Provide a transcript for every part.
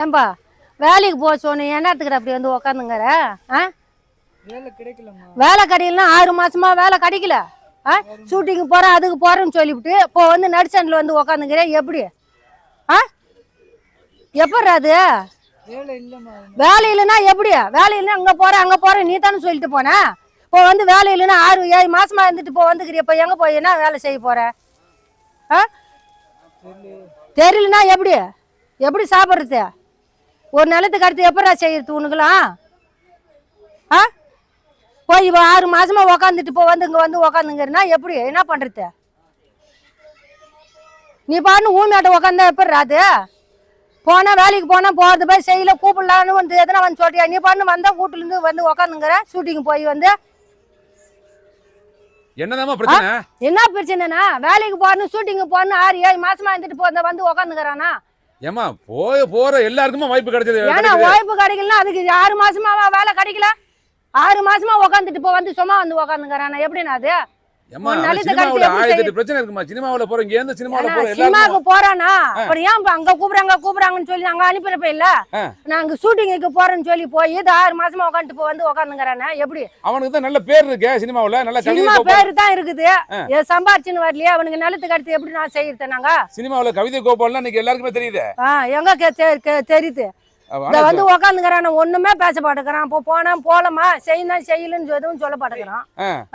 ஏன்பா வேலைக்கு போக சொன்ன என்னத்துக்கு அப்படி வந்து உக்காந்துங்கிற? ஆ? வேலை கிடைக்கலாம் ஆறு மாசமா வேலை கிடைக்கல? ஆ? ஷூட்டிங் போறேன் அதுக்கு போறேன்னு சொல்லிவிட்டு இப்போ வந்து நடிச்சண்டில் வந்து உக்காந்துங்கிற எப்படி? ஆ? எப்படி அது? வேலை இல்லைன்னா எப்படி? வேலை இல்லைன்னா அங்கே போறேன் அங்கே போறேன் நீ தானே சொல்லிட்டு போன? இப்போ வந்து வேலை இல்லைன்னா ஆறு ஏழு மாசமா இருந்துட்டு இப்போ வந்துக்கிறிய இப்போ எங்கே போய் என்ன வேலை செய்ய போற? ஆ? தெரியல. தெரியலனா எப்படி? எப்படி சாப்பிட்றது? ஒரு நிலத்துக்கு அடுத்து எப்படா செய்யறது உனக்குலாம் ஆ? போய் ஆறு மாசமா உக்காந்துட்டு இப்போ வந்து இங்கே வந்து உக்காந்துங்கிறனா எப்படி? என்ன பண்ணுறது நீ பாட்டு ஊமையாட்ட உக்காந்தா எப்படி அது? போனா வேலைக்கு போனா போறது போய் செய்யல கூப்பிடலான்னு வந்து எதனா வந்து சொல்றியா? நீ பாட்டு வந்தா வீட்டுலேருந்து வந்து உக்காந்துங்கிற ஷூட்டிங் போய் வந்து. என்ன பிரச்சனைனா? வேலைக்கு போகணும் ஷூட்டிங் போகணும் ஆறு ஏழு மாசமா இருந்துட்டு போ வந்து உக்காந்துக்கிறானா ஏமா போய போற எல்லாருக்குமே வாய்ப்பு கிடைச்சது ஏன்னா. வாய்ப்பு கிடைக்கலன்னா அதுக்கு ஆறு மாசமாவா வேலை கிடைக்கல. ஆறு மாசமா உக்காந்துட்டு இப்போ வந்து சும்மா வந்து உக்காந்துக்கிறானா எப்படின்னா அது? சினிமாவுக்கு போறானா அப்புறம் ஏன் அங்க கூப்பிடுறாங்க கூப்பிடுறாங்கன்னு சொல்லி அங்க அனுப்பினப்ப இல்ல. நாங்க ஷூட்டிங்குக்கு போறேன்னு சொல்லி போய் இது ஆறு மாசமா உட்காந்துட்டு இப்போ வந்து உக்காந்துங்கிறானா எப்படி? அவனுக்கு தான் நல்ல பேர் இருக்கு சினிமாவுல நல்ல சினிமா பேரு தான் இருக்குது. ஏ, சம்பாரிச்சுன்னு வரலையே அவனுக்கு நிலத்துக்கு அடுத்து எப்படி நான் செய்யறது நாங்க? சினிமாவுல கவிதை கோபால்னா இன்னைக்கு எல்லாருக்குமே தெரியுது. எங்க தெரியுது? இந்த வந்து உக்காந்துக்கிறான் ஒண்ணுமே பேச மாட்டேங்கிறான். இப்போ போனா போலமா செய்யணும் செய்யலன்னு எதுவும் சொல்ல.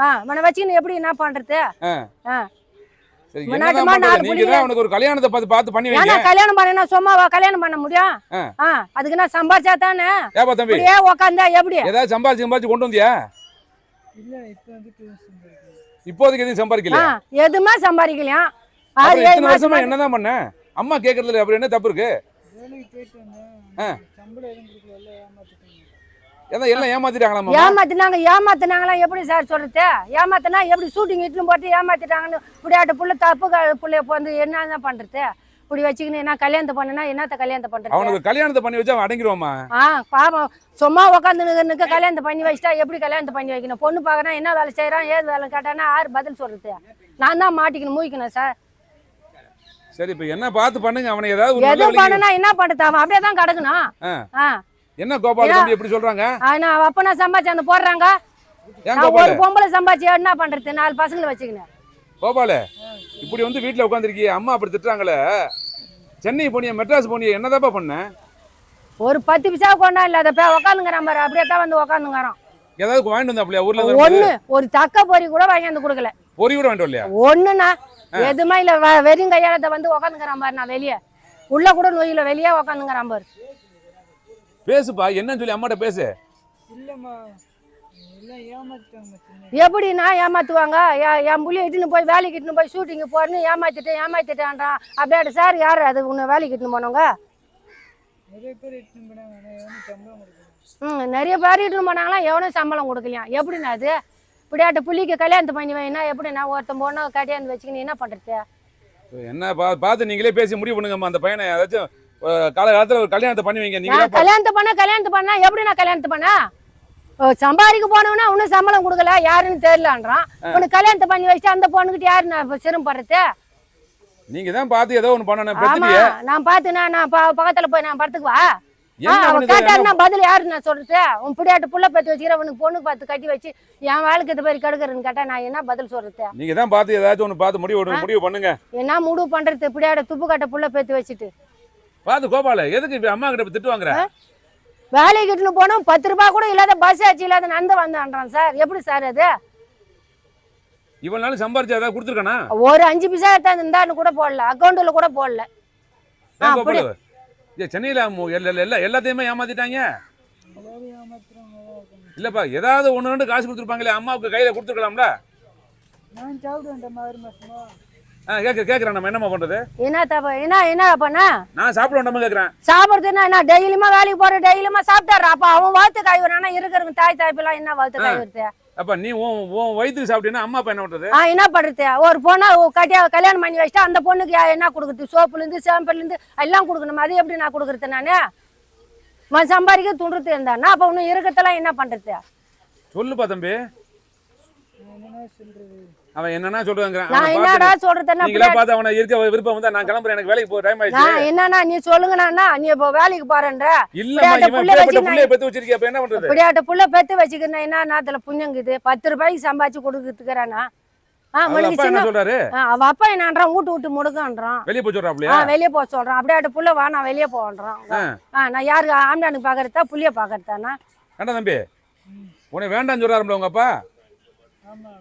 ஆ. மன வச்சுன்னு எப்படி என்ன பண்றது? ஒரு கல்யாணத்தை பார்த்து பார்த்து பண்ணி வைங்க. கல்யாணம் பண்ணா சும்மாவா கல்யாணம் பண்ண முடியும்? அதுக்கு நான் சம்பாரிச்சா தானே? ஏப்பா தம்பி? இப்படியே உக்காந்தா எப்படி? ஏதாவது சம்பாரிச்சு சம்பாரிச்சு கொண்டு வந்தியா. இப்போதைக்கு எதுவும் சம்பாதிக்கல எதுவுமே மாசமா என்னதான் பண்ண? அம்மா கேக்குறதுல அப்படி என்ன தப்பு இருக்கு? ஏதா எல்லாம் ஏமாத்தினாங்க ஏமாத்தினாங்களாம் எப்படி சார் சொல்றது? ஏமாத்தினா எப்படி ஷூட்டிங் இட்டுன்னு போட்டு ஏமாத்திட்டாங்கன்னு இப்படியாட்ட புள்ள தப்பு க- புள்ளைய வந்து என்ன பண்றது? இப்படி வச்சுக்கின்னு என்ன கல்யாணத்தை பண்ணனா என்னத்த கல்யாணத்தை பண்றது? அவனுக்கு கல்யாணத்தை பண்ணி வச்சா அவன் அடங்கிடுவாமா ஆ பாவம். சும்மா உட்காந்துனுக்கு கல்யாணத்தை பண்ணி வச்சிட்டா எப்படி கல்யாணத்தை பண்ணி வைக்கணும்? பொண்ணு பார்க்கறா என்ன வேலை செய்யறான் ஏது வேலை கேட்டானா யார் பதில் சொல்றது? நான் தான் மாட்டிக்கணும் மூய்க்கணும் சார் சரி இப்ப என்ன பார்த்து பண்ணுங்க. அவனை ஏதாவது வழிக்கு- பண்ணனா என்ன பண்ணுறது? அவன் அப்படியே தான் கிடக்கணும் ஆ. என்ன கோபால்? தம்பி எப்படி சொல்றாங்க? ஆனா அப்ப நான் சம்பாதிச்சு அந்த போடுறாங்க? ஏன் நான் கோபால்? ஒரு பொம்பளை சம்பாதிச்சு என்ன பண்றது? நாலு பசங்களை வச்சுக்கினேன் கோபால இப்படி வந்து வீட்டுல உட்காந்துருக்கிய அம்மா அப்படி திட்டுறாங்களே. சென்னை போனிய மெட்ராஸ் போனிய என்னதாப்பா பண்ண? ஒரு பத்து பிசா கொண்டா இல்லாத பே உக்காந்துங்கிறான் பாரு. அப்படியே தான் வந்து உக்காந்துங்கிறான். ஏதாவது வாங்கிட்டு வந்தாப்லையா ஊர்ல இருந்து ஒண்ணு ஒரு தக்க பொறி கூட வாங்கியாந்து கொடுக்கல. பொறி கூட வாங்கிட்டு வரலையா? ஒண்ணுண்ணா எதுவுமே இல்ல. வ- வெறும் கையாளத்தை வந்து உக்காந்துக்கிறான் பாரு நான் வெளியே. உள்ள கூட நோயில வெளியே உக்காந்துங்கிறான் பாரு. பேசுப்பா. என்னன்னு சொல்லி அம்மாட்ட பேசு. எப்படின்னா ஏமாத்துவாங்க? என் புள்ளிய இட்டுன்னு போய் வேலைக்கு இட்டுன்னு போய் ஷூட்டிங்கு போறேன்னு ஏமாத்திட்டு ஏமாத்திட்டான்றான். அப்படியே சார் யார் அது? உன்னை வேலைக்கு இட்டுன்னு போனவங்க? ம் நிறைய பேர் இட்டுன்னு போனாங்களாம் எவனும் சம்பளம் கொடுக்கலையாம். எப்படின்னா அது? இப்படியாட்ட புள்ளிக்கு கல்யாணத்தை பண்ணி வைனா எப்படின்னா ஒருத்தன் பொண்ணை கல்யாணம் வச்சுக்கின்னு என்ன பண்றது? என்ன பா பார்த்து நீங்களே பேசி முடிவு பண்ணுங்கம்மா அந்த பையனை ஏதாச்சும் காலகாலத்துல ஒரு கல்யாணத்தை பண்ணி வைங்க நீங்களே நான் கல்யாணத்தை பண்ண கல்யாணத்தை பண்ணா எப்படி நான் கல்யாணத்தை பண்ண? சம்பாதிக்க போனவனா இன்னும் சம்பளம் கொடுக்கல யாருன்னு தெரியலன்றான். உனக்கு கல்யாணத்தை பண்ணி வச்சுட்டு அந்த பொண்ணுகிட்ட யாரு நான் சிரமப்படுறது? நீங்க தான் பார்த்து ஏதோ ஒண்ணு பண்ணணும் நான் பார்த்து நான் நான் பக்கத்துல போய் நான் அவன் பண்ணுது கேட்டாருன்னா பதில் யாரு நான் சொல்றது? உன் பிடியாட்டு புள்ள பத்தி வச்சுக்கிற உனக்கு பொண்ணு பார்த்து கட்டி வச்சு என் வாழ்க்கை இது மாதிரி கெடுக்கிறேன்னு கேட்டா நான் என்ன பதில் சொல்றது? நீங்க தான் பார்த்து ஏதாச்சும் ஒண்ணு பார்த்து முடிவு முடிவு பண்ணுங்க. என்ன முடிவு பண்றது? பிடியாட துப்பு கட்ட புள்ள பேத்து வச்சுட்டு. பார்த்து கோபால எதுக்கு அம்மா கிட்ட திட்டு வாங்குற? வேலைக்கு இட்டுன்னு போனோம் பத்து ரூபாய் கூட இல்லாத பஸ் ஆச்சு இல்லாத நந்த வந்தான்றான் சார் எப்படி சார் அது? இவ்வளவு நாள் சம்பாரிச்சு ஏதாவது கொடுத்துருக்கானா? ஒரு அஞ்சு பிசா எடுத்தா இருந்தான்னு கூட போடல அக்கௌண்ட்ல கூட போடல. அப்படி. ஏ சென்னையில எல்லா எல்லா- எல்லாத்தையுமே ஏமாத்திட்டாங்க. இல்லப்பா ஏதாவது ஒண்ணு ரெண்டு காசு கொடுத்துருப்பாங்களே அம்மாவுக்கு கையில கொடுத்துருக்கலாம்ல? கேட்குறேன் நம்ம என்னம்மா பண்றது? என்ன தப்ப என்ன என்ன பண்ணா? நான் சாப்பிட வேண்டாமா கேட்குறேன் சாப்பிடுறதுன்னா என்ன டெய்லியுமா வேலைக்கு போற டெய்லியுமா சாப்பிட்டாரு அப்ப அவன் வாழ்த்து காய் வரானா இருக்கிறவங்க தாய் தாய்ப்பெல்லாம் என்ன வாழ்த்து காய் வருது அப்ப நீ உன் வயிற்றுக்கு சாப்பிட்டீங்கன்னா அம்மா அப்பா என்ன பண்றது? ஆ என்ன பண்றது? ஒரு பொண்ணை கட்டியா கல்யாணம் பண்ணி வச்சுட்டா அந்த பொண்ணுக்கு என்ன கொடுக்குறது? சோப்புல இருந்து சாம்பிள்ல இருந்து எல்லாம் கொடுக்கணும்? அது எப்படி நான் கொடுக்குறது நானு? மன் சம்பாதிக்க துண்டுறது இருந்தானா? அப்ப இன்னும் இருக்கத்தெல்லாம் என்ன பண்றது? சொல்லுப்பா தம்பி. அவன் என்னன்னா சொல்றாங்கிறான் நான் என்னடா சொல்றதுன்னா நீங்களே பார்த்து அவனை இருக்க விருப்பம் வந்தா நான் கிளம்புறேன் எனக்கு வேலைக்கு போக டைம் ஆயிடுச்சு. நான் என்னன்னா நீ சொல்லுங்கண்ணா நீ இப்போ வேலைக்கு போறேன்ற. இப்படியாட்ட இவன் புள்ளைய பெத்து வச்சிருக்கிய அப்ப என்ன பண்றது? இப்படியாட்ட புள்ள பெத்து வச்சுக்கிறேன் என்ன நேரத்துல புண்ணியங்குது? பத்து ரூபாய்க்கு சம்பாதிச்சு கொடுக்கறதுக்குறானா? அப்பா என்ன சின்ன சொல்றாரு? ஆ, அவ அப்பா என்னன்றான் வீட்டு விட்டு முடுக்கன்றான் வெளியே போய் வெளியே போக சொல்றான் அப்படியாட்ட புள்ள வா நான் வெளியே போகன்றான் நான் யாருக்கு ஆம்டானுக்கு பாக்குறதா புள்ளிய பாக்குறதானா? வேண்டாம் தம்பி. உன்னை வேண்டாம்னு சொல்றாருல உங்க அப்பா? ஆமா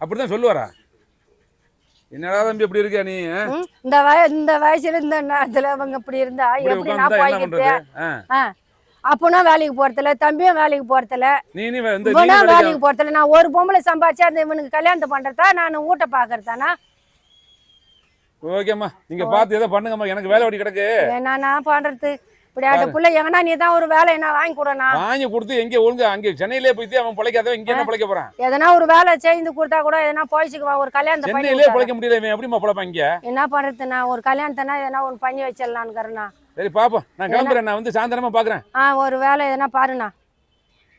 அப்படிதான் சொல்லுவாரா? என்னடா தம்பி இப்படி இருக்க நீ இந்த வய இந்த வயசுல இந்த நேரத்துல அவங்க இப்படி இருந்தா எப்படி நான் உட்கார்ந்தா என்ன போய்கிட்டு பண்றது? ஆ. ஆ. அப்பனும் வேலைக்கு போறதில்ல தம்பியும் வேலைக்கு போறதில்ல. நீ இவனும் வேலைக்கு- போறதில்ல. நான் ஒரு பொம்பளை சம்பாதிச்சா அந்த இவனுக்கு கல்யாணத்தை பண்றதா நான் வீட்டை பாக்குறதானா? ஓகேம்மா நீங்க பார்த்து ஏதோ பண்ணுங்கம்மா எனக்கு வேலை ஓடி கிடக்கு. என்னண்ணா பண்றது. இப்படி ஆட்ட புள்ள எங்கன்னா நீ தான் ஒரு வேலை என்ன வாங்கி கொடுண்ணா வாங்கி கொடுத்து எங்க ஒழுங்கு அங்க சென்னையிலே போயிட்டு அவன் பிழைக்காதவன் இங்க என்ன பிழைக்க போறான்? எதனா ஒரு வேலை செய்து கொடுத்தா கூட எதனா போயிச்சுக்குவான் ஒரு கல்யாணத்தை சென்னையிலே. பிழைக்க முடியல இவன் எப்படிம்மா பிழைப்பான் இங்க? என்ன பண்றதுண்ணா? ஒரு கல்யாணத்தைனா எதனா ஒன்று பண்ணி வச்சிடலான்னுக்கிறேண்ணா. சரி பாப்போம். நான் கிளம்புறேன் நான் வந்து சாயந்தரமா பாக்குறேன். ஆ ஒரு வேலை எதனா பாருண்ணா.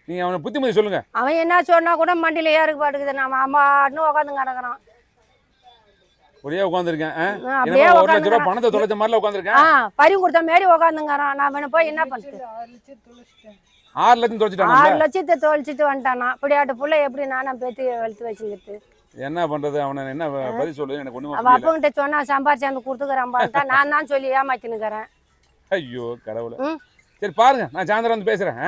நீங்க அவனை புத்திமதி சொல்லுங்க. அவன் என்ன சொன்னா கூட மண்டியில ஏறுக்கு பாட்டுக்குது நம்ம அம்மான்னு உட்காந்து கிடக்குறான். ஒரே உட்காந்துருக்கேன் அப்படியே ஒரு லட்ச ரூபா உட்காந்துக்கிறான் பணத்தை தொலைச்ச மாதிரில உட்காந்துருக்கேன் ஆ பறி கொடுத்த மாரி உட்காந்துங்கிறான் நான் அவனை போய் என்ன பண்றது? ஆறு லட்சம் தொலைச்சிட்டேன் ஆறு லட்சத்தை தொலைச்சிட்டு வந்துட்டானா. இப்படியாட்ட புள்ள எப்படி நானும் பேத்தி வெளுத்து வச்சுக்கிட்டு என்ன பண்றது? அவனை என்ன பதில் சொல்லு எனக்கு ஒண்ணுமே அவ புரியல. அப்பங்கிட்ட சொன்னா சம்பாரிச்சு அந்த கொடுத்துக்கிறேன் நான் தான் சொல்லி ஏமாத்தினுக்கிறேன். ஐயோ கடவுளை. சரி பாருங்க நான் சாயந்தரம் வந்து பேசுறேன்